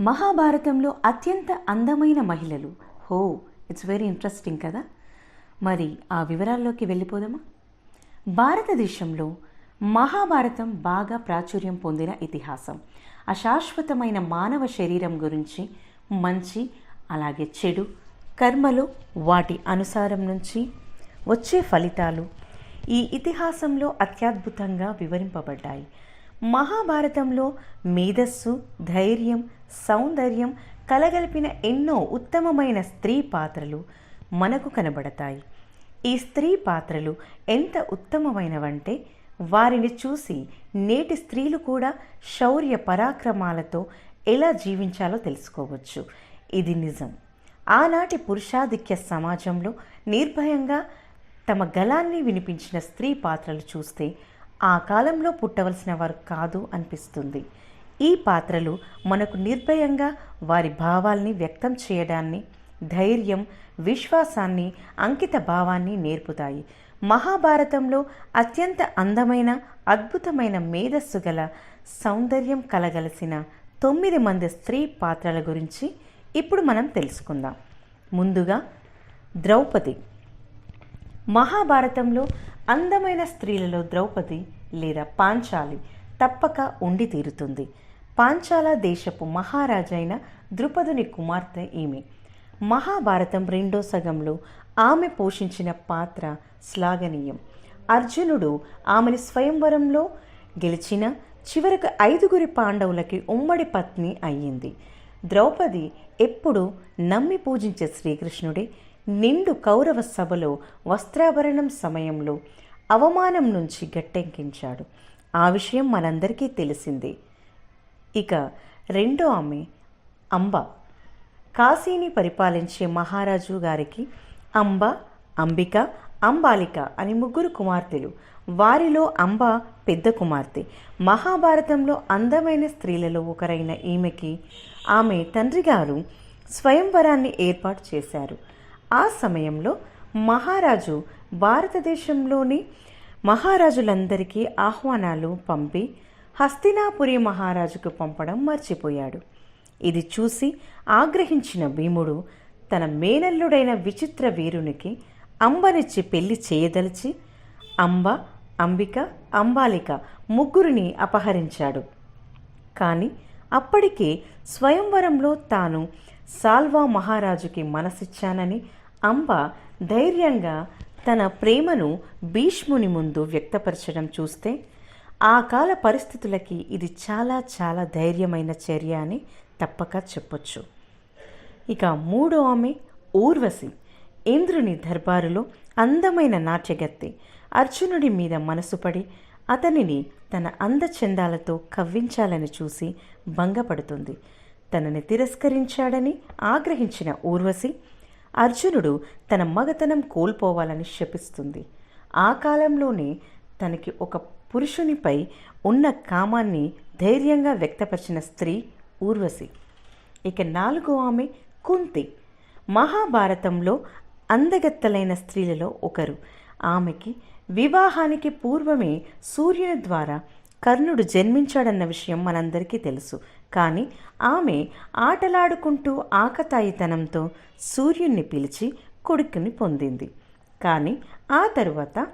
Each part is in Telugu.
మహాభారతంలో అత్యంత అందమైన మహిళలు. హో ఇట్స్ వెరీ ఇంట్రెస్టింగ్ కదా? మరి ఆ వివరాల్లోకి వెళ్ళిపోదామా? భారతదేశంలో మహాభారతం బాగా ప్రాచుర్యం పొందిన ఇతిహాసం. అశాశ్వతమైన మానవ శరీరం గురించి మంచి అలాగే చెడు కర్మలు వాటి అనుసారం నుంచి వచ్చే ఫలితాలు ఈ ఇతిహాసంలో అత్యద్భుతంగా వివరింపబడ్డాయి. మహాభారతంలో మేధస్సు ధైర్యం సౌందర్యం కలగలిపిన ఎన్నో ఉత్తమమైన స్త్రీ పాత్రలు మనకు కనబడతాయి. ఈ స్త్రీ పాత్రలు ఎంత ఉత్తమమైనవంటే వారిని చూసి నేటి స్త్రీలు కూడా శౌర్య పరాక్రమాలతో ఎలా జీవించాలో తెలుసుకోవచ్చు. ఇది నిజం. ఆనాటి పురుషాధిక్య సమాజంలో నిర్భయంగా తమ గలాన్ని వినిపించిన స్త్రీ పాత్రలు చూస్తే ఆ కాలంలో పుట్టవలసిన వారు కాదు అనిపిస్తుంది. ఈ పాత్రలు మనకు నిర్భయంగా వారి భావాల్ని వ్యక్తం చేయడాన్ని ధైర్యం విశ్వాసాన్ని అంకిత భావాన్ని నేర్పుతాయి. మహాభారతంలో అత్యంత అందమైన అద్భుతమైన మేధస్సు గల సౌందర్యం కలగలసిన తొమ్మిది మంది స్త్రీ పాత్రల గురించి ఇప్పుడు మనం తెలుసుకుందాం. ముందుగా ద్రౌపది. మహాభారతంలో అందమైన స్త్రీలలో ద్రౌపది లేదా పాంచాలి తప్పక ఉండి తీరుతుంది. పాంచాల దేశపు మహారాజైన ద్రుపదుని కుమార్తె ఈమె. మహాభారతం రెండో సగంలో ఆమె పోషించిన పాత్ర శ్లాఘనీయం. అర్జునుడు ఆమెను స్వయంవరంలో గెలిచిన చివరకు ఐదుగురి పాండవులకి ఉమ్మడి పత్ని అయ్యింది. ద్రౌపది ఎప్పుడు నమ్మి పూజించే శ్రీకృష్ణుడే నిండు కౌరవ సభలో వస్త్రాభరణం సమయంలో అవమానం నుంచి గట్టెక్కించాడు. ఆ విషయం మనందరికీ తెలిసిందే. ఇక రెండో ఆమె అంబ. కాశీని పరిపాలించే మహారాజు గారికి అంబ అంబిక అంబాలిక అని ముగ్గురు కుమార్తెలు. వారిలో అంబ పెద్ద కుమార్తె. మహాభారతంలో అందమైన స్త్రీలలో ఒకరైన ఈమెకి ఆమె తండ్రి గారు స్వయంవరాన్ని ఏర్పాటు చేశారు. ఆ సమయంలో మహారాజు భారతదేశంలోని మహారాజులందరికీ ఆహ్వానాలు పంపి హస్తినాపురి మహారాజుకు పంపడం మర్చిపోయాడు. ఇది చూసి ఆగ్రహించిన భీముడు తన మేనల్లుడైన విచిత్ర వీరునికి అంబనిచ్చి పెళ్ళి చేయదలిచి అంబ అంబిక అంబాలిక ముగ్గురిని అపహరించాడు. కానీ అప్పటికే స్వయంవరంలో తాను సాల్వా మహారాజుకి మనసిచ్చానని అంబ ధైర్యంగా తన ప్రేమను భీష్ముని ముందు వ్యక్తపరచడం చూస్తే ఆ కాల పరిస్థితులకి ఇది చాలా చాలా ధైర్యమైన చర్య అని తప్పక చెప్పొచ్చు. ఇక మూడో ఆమె ఊర్వశి. ఇంద్రుని దర్బారులో అందమైన నాట్యగత్తి. అర్జునుడి మీద మనసుపడి అతనిని తన అందచందాలతో కవ్వించాలని చూసి భంగపడుతుంది. తనని తిరస్కరించాడని ఆగ్రహించిన ఊర్వశి అర్జునుడు తన మగతనం కోల్పోవాలని శపిస్తుంది. ఆ కాలంలోనే తనకి ఒక పురుషునిపై ఉన్న కామాన్ని ధైర్యంగా వ్యక్తపరిచిన స్త్రీ ఊర్వశి. ఇక నాలుగో ఆమె కుంతి. మహాభారతంలో అందగత్తలైన స్త్రీలలో ఒకరు. ఆమెకి వివాహానికి పూర్వమే సూర్యుని ద్వారా కర్ణుడు జన్మించాడన్న విషయం మనందరికీ తెలుసు. కానీ ఆమె ఆటలాడుకుంటూ ఆకతాయితనంతో సూర్యుణ్ణి పిలిచి కొడుకుని పొందింది. కానీ ఆ తరువాత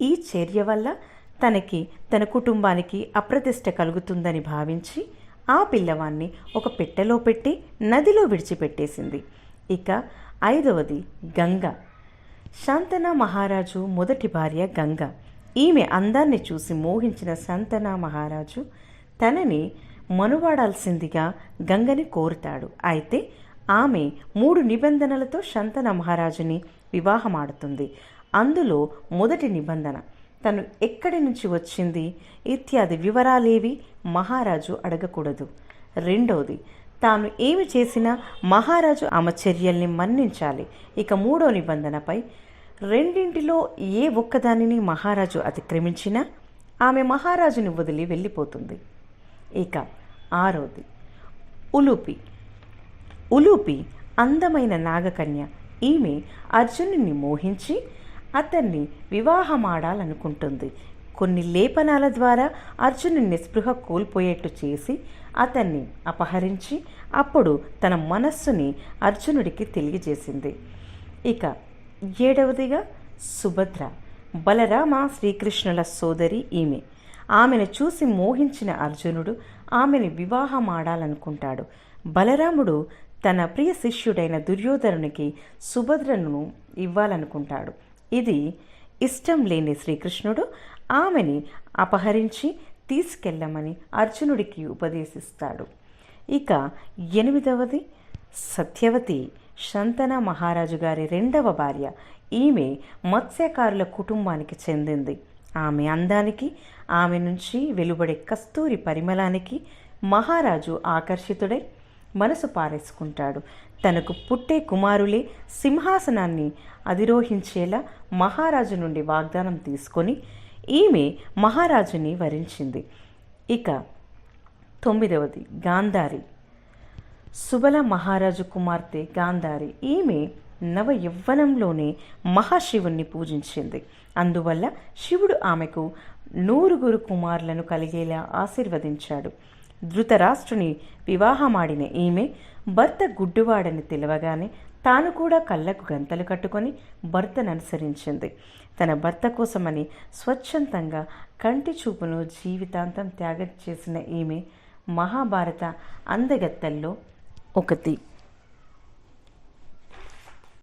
ఈ చర్య వల్ల తనకి తన కుటుంబానికి అప్రతిష్ట కలుగుతుందని భావించి ఆ పిల్లవాన్ని ఒక పెట్టెలో పెట్టి నదిలో విడిచిపెట్టేసింది. ఇక ఐదవది గంగ. శాంతన మహారాజు మొదటి భార్య గంగ. ఈమె అందాన్ని చూసి మోహించిన శాంతన మహారాజు తనని మనువాడాల్సిందిగా గంగని కోరుతాడు. అయితే ఆమె మూడు నిబంధనలతో శంతన మహారాజుని వివాహమాడుతుంది. అందులో మొదటి నిబంధన తను ఎక్కడి నుంచి వచ్చింది? ఇత్యాది వివరాలేవి మహారాజు అడగకూడదు. రెండోది తాను ఏమి చేసినా మహారాజు ఆమె చర్యల్ని మన్నించాలి. ఇక మూడో నిబంధనపై రెండింటిలో ఏ ఒక్కదానిని మహారాజు అతిక్రమించినా ఆమె మహారాజుని వదిలి వెళ్ళిపోతుంది. ఇక ఆరోది ఉలూపి. ఉలూపి అందమైన నాగకన్య. ఈమె అర్జునుని మోహించి అతన్ని వివాహమాడాలనుకుంటుంది. కొన్ని లేపనాల ద్వారా అర్జునుని నిస్పృహ కోల్పోయేట్టు చేసి అతన్ని అపహరించి అప్పుడు తన మనస్సుని అర్జునుడికి తెలియజేసింది. ఇక ఏడవదిగా సుభద్ర బలరామ శ్రీకృష్ణుల సోదరి ఈమె. ఆమెను చూసి మోహించిన అర్జునుడు ఆమెను వివాహమాడాలనుకుంటాడు. బలరాముడు తన ప్రియ శిష్యుడైన దుర్యోధనునికి సుభద్రను ఇవ్వాలనుకుంటాడు. ఇది ఇష్టం లేని శ్రీకృష్ణుడు ఆమెని అపహరించి తీసుకెళ్ళమని అర్జునుడికి ఉపదేశిస్తాడు. ఇక ఎనిమిదవది సత్యవతి. శంతన మహారాజు గారి రెండవ భార్య. ఈమె మత్స్యకారుల కుటుంబానికి చెందింది. ఆమె అందానికి ఆమె నుంచి వెలువడే కస్తూరి పరిమళానికి మహారాజు ఆకర్షితుడై మనసు పారేసుకుంటాడు. తనకు పుట్టే కుమారులే సింహాసనాన్ని అధిరోహించేలా మహారాజు నుండి వాగ్దానం తీసుకొని ఈమె మహారాజుని వరించింది. ఇక తొమ్మిదవది గాంధారి. సుబల మహారాజు కుమార్తె గాంధారి ఈమె నవ యవ్వనంలోనే మహాశివుణ్ణి పూజించింది. అందువల్ల శివుడు ఆమెకు నూరుగురు కుమారులను కలిగేలా ఆశీర్వదించాడు. ధృతరాష్ట్రుని వివాహమాడిన ఈమె భర్త గుడ్డువాడని తెలవగానే తాను కూడా కళ్ళకు గంతలు కట్టుకొని భర్తను అనుసరించింది. తన భర్త కోసమని స్వచ్ఛందంగా కంటి చూపును జీవితాంతం త్యాగం చేసిన ఈమె మహాభారత అందగత్తల్లో ఒకటి.